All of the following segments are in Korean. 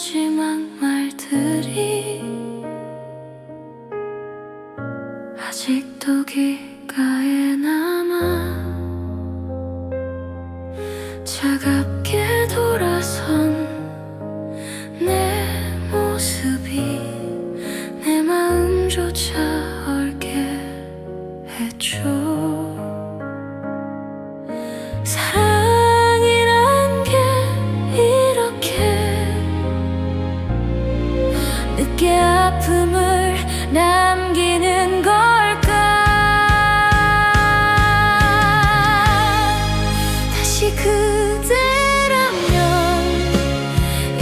마지막 말들이 아직도 귀가에 남아 차갑게 돌아선 내 모습이 내 마음조차 얼게 해줘. 내게 아픔을 남기는 걸까? 다시 그대라면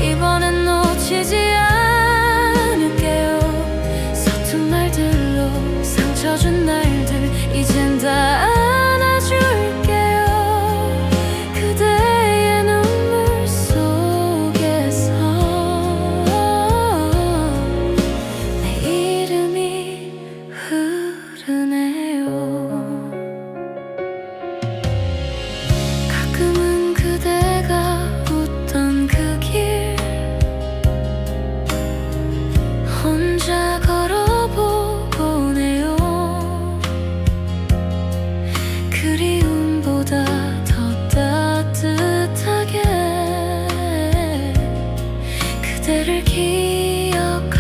이번엔 놓치지 않을게요. 서툰 말들로 상처 준날 그대를 기억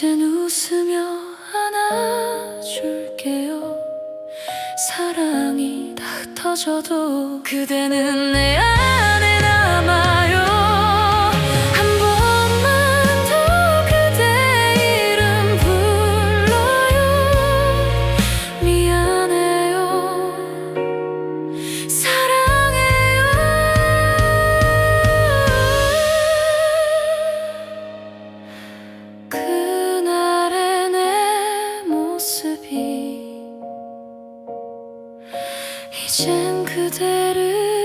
이젠 웃으며 안아줄게요. 사랑이 다 흩어져도 그대는 내 안에 이젠 그대를